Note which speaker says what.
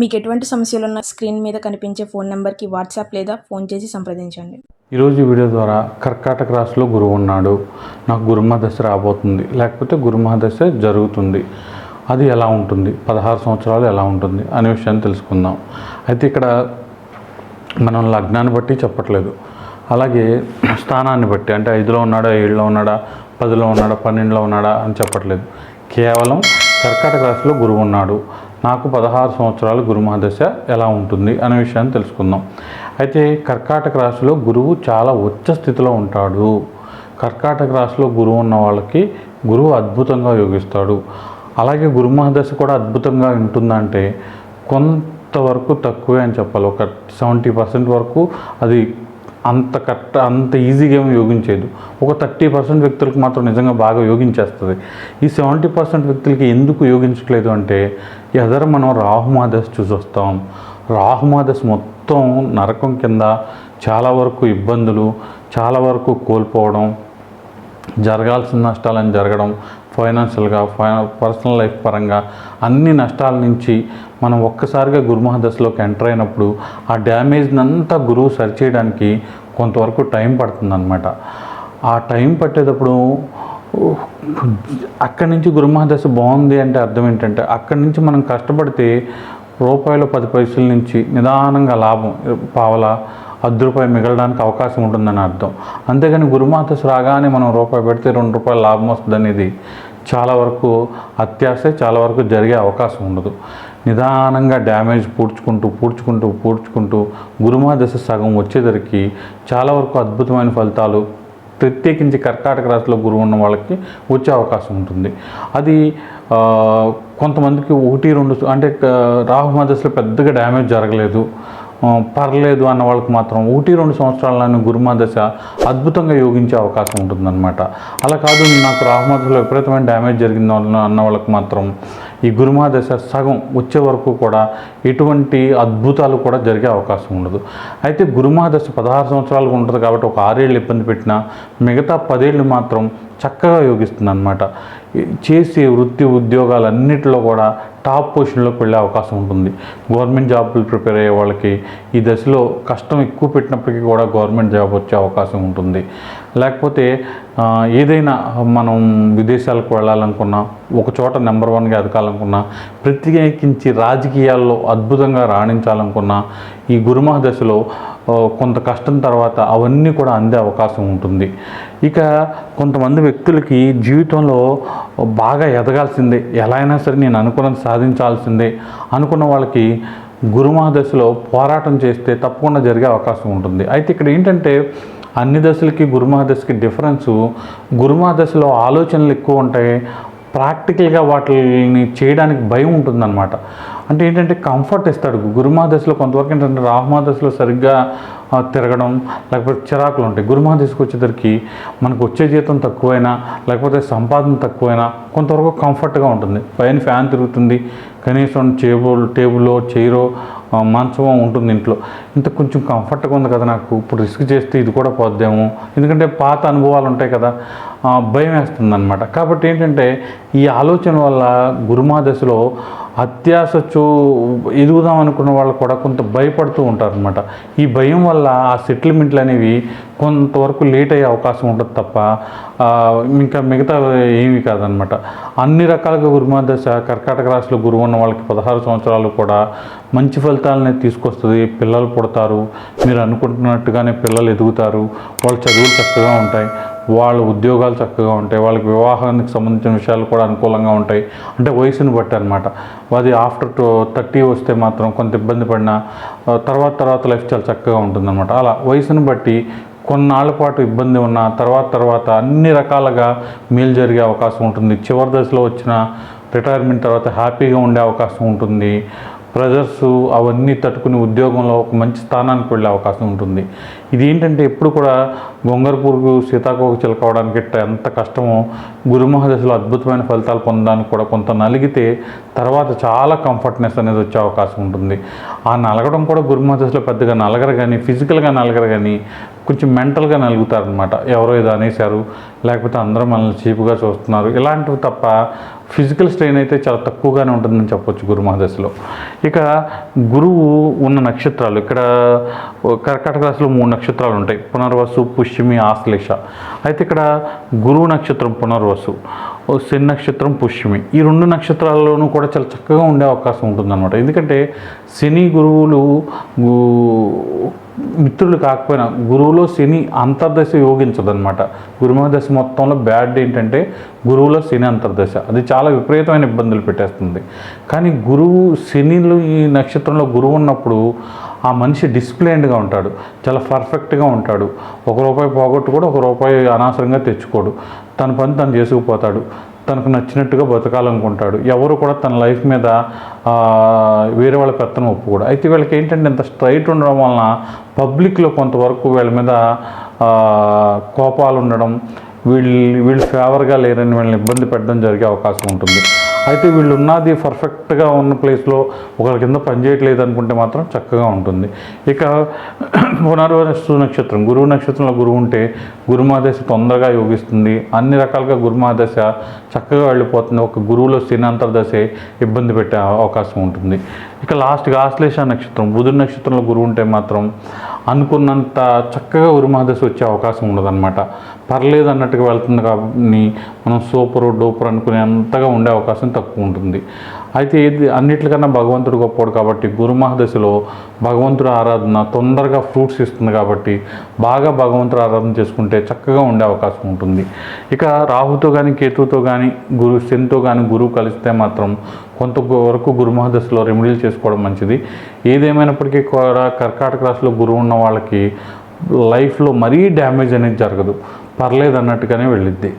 Speaker 1: మీకు ఎటువంటి సమస్యలు ఉన్న స్క్రీన్ మీద కనిపించే ఫోన్ నెంబర్కి వాట్సాప్ లేదా ఫోన్ చేసి సంప్రదించండి.
Speaker 2: ఈరోజు వీడియో ద్వారా కర్కాటక రాశిలో గురువు ఉన్నాడు. నాకు గురుమహదశ రాబోతుంది. లేకపోతే గురుమహాదశ జరుగుతుంది. అది ఎలా ఉంటుంది? పదహారు సంవత్సరాలు ఎలా ఉంటుంది? అనే విషయాన్ని తెలుసుకుందాం. అయితే ఇక్కడ మనం లగ్నాన్ని బట్టి చెప్పట్లేదు. అలాగే స్థానాన్ని బట్టి అంటే ఐదులో ఉన్నాడా ఏడులో ఉన్నాడా పదిలో ఉన్నాడా పన్నెండులో ఉన్నాడా అని చెప్పట్లేదు. కేవలం కర్కాటక రాశిలో గురువు ఉన్నాడు. నాకు పదహారు సంవత్సరాలు గురుమహాదశ ఎలా ఉంటుంది అనే విషయాన్ని తెలుసుకుందాం. అయితే కర్కాటక రాశిలో గురువు చాలా ఉచ్చ స్థితిలో ఉంటాడు. కర్కాటక రాశిలో గురువు ఉన్న వాళ్ళకి గురువు అద్భుతంగా యోగిస్తాడు. అలాగే గురుమహాదశ కూడా అద్భుతంగా ఉంటుందంటే కొంతవరకు తక్కువే అని చెప్పాలి. ఒక సెవెంటీ పర్సెంట్ వరకు అది అంత కరెక్ట్ అంత ఈజీగా ఏమి యోగించేది ఒక థర్టీ పర్సెంట్ వ్యక్తులకు మాత్రం నిజంగా బాగా యోగించేస్తుంది. ఈ సెవెంటీ పర్సెంట్ వ్యక్తులకి ఎందుకు యోగించట్లేదు అంటే ఎదర మనం రాహుమాదశ చూసొస్తాం. రాహుమాదశ మొత్తం నరకం కింద చాలా వరకు ఇబ్బందులు చాలా వరకు కోల్పోవడం జరగాల్సిన నష్టాలను జరగడం ఫైనాన్షియల్గా పర్సనల్ లైఫ్ పరంగా అన్ని నష్టాల నుంచి మనం ఒక్కసారిగా గురుమహదశలోకి ఎంటర్ అయినప్పుడు ఆ డ్యామేజ్ని అంతా గురువు సరిచేయడానికి కొంతవరకు టైం పడుతుందన్నమాట. ఆ టైం పట్టేటప్పుడు అక్కడి నుంచి గురుమహదశ బాగుంది అంటే అర్థం ఏంటంటే అక్కడి నుంచి మనం కష్టపడితే రూపాయలు పది పైసల నుంచి నిదానంగా లాభం పావల అర్ధ మిగలడానికి అవకాశం ఉంటుందని అర్థం. అంతేగాని గురుమాత రాగానే మనం రూపాయి పెడితే రెండు రూపాయలు లాభం వస్తుంది అనేది చాలా వరకు అత్యాశ చాలా వరకు జరిగే అవకాశం ఉండదు. నిదానంగా డ్యామేజ్ పూడ్చుకుంటూ పూడ్చుకుంటూ పూడ్చుకుంటూ గురుమాదశ సగం వచ్చేసరికి చాలా వరకు అద్భుతమైన ఫలితాలు ప్రత్యేకించి కర్కాటక రాశిలో గురువు ఉన్న వాళ్ళకి వచ్చే అవకాశం ఉంటుంది. అది కొంతమందికి ఒకటి రెండు అంటే ఆ, రాహు మధ్యలో పెద్దగా డ్యామేజ్ జరగలేదు. పర్లేదు అన్న వాళ్ళకి మాత్రం ఒకటి రెండు సంవత్సరాలను గురుమాదశ అద్భుతంగా యోగించే అవకాశం ఉంటుందన్నమాట. అలా కాదు నాకు రాహుమదశలో విపరీతమైన డ్యామేజ్ జరిగింది అన్న అన్న వాళ్ళకి మాత్రం ఈ గురుమాదశ సగం వచ్చే వరకు కూడా ఎటువంటి అద్భుతాలు కూడా జరిగే అవకాశం ఉండదు. అయితే గురుమాదశ పదహారు సంవత్సరాలకు ఉంటుంది కాబట్టి ఒక ఆరేళ్ళు ఇబ్బంది పెట్టినా మిగతా పదేళ్ళు మాత్రం చక్కగా యోగిస్తుంది అనమాట చేసే వృత్తి ఉద్యోగాలన్నిటిలో కూడా టాప్ పొజిషన్లోకి వెళ్ళే అవకాశం ఉంటుంది. గవర్నమెంట్ జాబులు ప్రిపేర్ అయ్యే వాళ్ళకి ఈ దశలో కష్టం ఎక్కువ పెట్టినప్పటికీ కూడా గవర్నమెంట్ జాబ్ వచ్చే అవకాశం ఉంటుంది. లేకపోతే ఏదైనా మనం విదేశాలకు వెళ్ళాలనుకున్నా ఒక చోట నెంబర్ వన్గా ఎదగాలనుకున్నా ప్రత్యేకించి రాజకీయాల్లో అద్భుతంగా రాణించాలనుకున్నా ఈ గురుమహ దశలో కొంత కష్టం తర్వాత అవన్నీ కూడా అందే అవకాశం ఉంటుంది. ఇక కొంతమంది వ్యక్తులకి జీవితంలో బాగా ఎదగాల్సిందే ఎలా అయినా సరే నేను అనుకున్నది సాధించాల్సిందే అనుకున్న వాళ్ళకి గురుమహదశలో పోరాటం చేస్తే తప్పకుండా జరిగే అవకాశం ఉంటుంది. అయితే ఇక్కడ ఏంటంటే అన్ని దశలకి గురుమహాదశకి డిఫరెన్సు గురుమహదశలో ఆలోచనలు ఎక్కువ ఉంటాయి ప్రాక్టికల్గా వాటిని చేయడానికి భయం ఉంటుందన్నమాట. అంటే ఏంటంటే కంఫర్ట్ ఇస్తాడు. గురుమహాదశలో కొంతవరకు ఏంటంటే రాహుమహాదశలో సరిగ్గా తిరగడం లేకపోతే చిరాకులు ఉంటాయి. గురుమహాదశకు వచ్చేసరికి మనకు వచ్చే జీతం తక్కువైనా లేకపోతే సంపాదన తక్కువైనా కొంతవరకు కంఫర్ట్గా ఉంటుంది. పైన ఫ్యాన్ తిరుగుతుంది. కనీసం టేబుల్ టేబుల్లో చైరో మంచమో ఉంటుంది ఇంట్లో. ఇంత కొంచెం కంఫర్ట్గా ఉంది కదా నాకు. ఇప్పుడు రిస్క్ చేస్తే ఇది కూడా పోద్దేమో. ఎందుకంటే పాత అనుభవాలు ఉంటాయి కదా. భయం వేస్తుందన్నమాట. కాబట్టి ఏంటంటే ఈ ఆలోచన వల్ల గురుమాదశలో అత్యాశ అత్యాశచ్చు ఎదుగుదాం అనుకున్న వాళ్ళు కూడా కొంత భయపడుతూ ఉంటారనమాట ఈ భయం వల్ల ఆ సెటిల్మెంట్లు అనేవి కొంతవరకు లేట్ అయ్యే అవకాశం ఉంటుంది తప్ప ఇంకా మిగతా ఏమీ కాదనమాట అన్ని రకాలుగా గురుమాదశ కర్కాటక రాశిలో గురువు ఉన్న వాళ్ళకి పదహారు సంవత్సరాలు కూడా మంచి ఫలితాలనే తీసుకొస్తుంది. పిల్లలు పుడతారు. మీరు అనుకుంటున్నట్టుగానే పిల్లలు ఎదుగుతారు. వాళ్ళ చదువులు చక్కగా ఉంటాయి. వాళ్ళ ఉద్యోగాలు చక్కగా ఉంటాయి వాళ్ళకి వివాహానికి సంబంధించిన విషయాలు కూడా అనుకూలంగా ఉంటాయి. అంటే వయసును బట్టి అనమాట అది ఆఫ్టర్ టూ థర్టీ వస్తే మాత్రం కొంత ఇబ్బంది పడినా తర్వాత తర్వాత లైఫ్ చాలా చక్కగా ఉంటుందన్నమాట. అలా వయసును బట్టి కొన్నాళ్ళ పాటు ఇబ్బంది ఉన్న తర్వాత తర్వాత అన్ని రకాలుగా మేలు జరిగే అవకాశం ఉంటుంది. చివరి దశలో వచ్చిన రిటైర్మెంట్ తర్వాత హ్యాపీగా ఉండే అవకాశం ఉంటుంది. ప్రెజర్స్ అవన్నీ తట్టుకుని ఉద్యోగంలో ఒక మంచి స్థానానికి వెళ్ళే అవకాశం ఉంటుంది. ఇది ఏంటంటే ఎప్పుడు కూడా గొంగర పురుగు సీతాకోక చిలకవడానికి ఎంత కష్టమో గురుమహదశలో అద్భుతమైన ఫలితాలు పొందడానికి కూడా కొంత నలిగితే తర్వాత చాలా కంఫర్ట్నెస్ అనేది వచ్చే అవకాశం ఉంటుంది. ఆ నలగడం కూడా గురుమహదశలో పెద్దగా నలగరు కానీ ఫిజికల్గా నలగరు కానీ కొంచెం మెంటల్గా నలుగుతారనమాట ఎవరో ఏదో అనేశారు లేకపోతే అందరూ మనల్ని చీపుగా చూస్తున్నారు. ఇలాంటివి తప్ప ఫిజికల్ స్ట్రెయిన్ అయితే చాలా తక్కువగానే ఉంటుందని చెప్పొచ్చు గురుమహాదశలో ఇక గురువు ఉన్న నక్షత్రాలు ఇక్కడ కర్కాటక రాశిలో మూడు నక్షత్రాలు ఉంటాయి. పునర్వసు పుష్యమి ఆశ్లేష. అయితే ఇక్కడ గురువు నక్షత్రం పునర్వసు శని నక్షత్రం పుష్యమి. ఈ రెండు నక్షత్రాల్లోనూ కూడా చాలా చక్కగా ఉండే అవకాశం ఉంటుందన్నమాట. ఎందుకంటే శని గురువులు మిత్రులు కాకపోయినా గురువులో శని అంతర్దశ యోగించదనమాట గురుమదశ మొత్తంలో బ్యాడ్ ఏంటంటే గురువులో శని అంతర్దశ. అది చాలా విపరీతమైన ఇబ్బందులు పెట్టేస్తుంది. కానీ గురువు శనిలో ఈ నక్షత్రంలో గురువు ఉన్నప్పుడు ఆ మనిషి డిసిప్లైన్డ్గా ఉంటాడు. చాలా పర్ఫెక్ట్గా ఉంటాడు. ఒక రూపాయి పోగొట్టు కూడా ఒక రూపాయి అనవసరంగా తెచ్చుకోడు. తన పని తను చేసుకుపోతాడు. తనకు నచ్చినట్టుగా బతకాలనుకుంటాడు. ఎవరు కూడా తన లైఫ్ మీద వేరే వాళ్ళ పెత్తనం ఒప్పుకోడు. అయితే వీళ్ళకి ఏంటంటే ఇంత స్ట్రైట్ ఉండడం వలన పబ్లిక్లో కొంతవరకు వీళ్ళ మీద కోపాలు ఉండడం వీళ్ళు వీళ్ళు ఫేవర్గా లేరని వీళ్ళని ఇబ్బంది పెట్టడం జరిగే అవకాశం ఉంటుంది. అయితే వీళ్ళు ఉన్నది పర్ఫెక్ట్గా ఉన్న ప్లేస్లో ఒకరి కింద పనిచేయట్లేదు అనుకుంటే మాత్రం చక్కగా ఉంటుంది. ఇక పునర్వసు నక్షత్రం గురువు నక్షత్రంలో గురువు ఉంటే గురుమాదశ తొందరగా యోగిస్తుంది. అన్ని రకాలుగా గురుమాదశ చక్కగా వెళ్ళిపోతుంది. ఒక గురువులో శనాంతర్దశే ఇబ్బంది పెట్టే అవకాశం ఉంటుంది. ఇక లాస్ట్గా ఆశ్లేష నక్షత్రం బుధుడు నక్షత్రంలో గురువు ఉంటే మాత్రం అనుకున్నంత చక్కగా గురుమాదశ వచ్చే అవకాశం ఉండదన్నమాట. పర్లేదు అన్నట్టుగా వెళ్తుంది కాబట్టి మనం సూపర్ డూపర్ అనుకునే అంతగా ఉండే అవకాశం తక్కువ ఉంటుంది. అయితే ఇది అన్నిటికన్నా భగవంతుడు గొప్పవాడు కాబట్టి గురుమహదశలో భగవంతుడు ఆరాధన తొందరగా ఫ్రూట్స్ ఇస్తుంది కాబట్టి బాగా భగవంతుడు ఆరాధన చేసుకుంటే చక్కగా ఉండే అవకాశం ఉంటుంది. ఇక రాహుతో కానీ కేతువుతో కానీ గురు శనితో కానీ గురువు కలిస్తే మాత్రం కొంత వరకు గురుమహదశలో రెమెడీలు చేసుకోవడం మంచిది. ఏదేమైనప్పటికీ కూడా కర్కాటక రాశిలో గురువు ఉన్న వాళ్ళకి లైఫ్లో మరీ డ్యామేజ్ అనేది జరగదు. పర్లేదు అన్నట్టుగానే వెళ్ళిద్ది.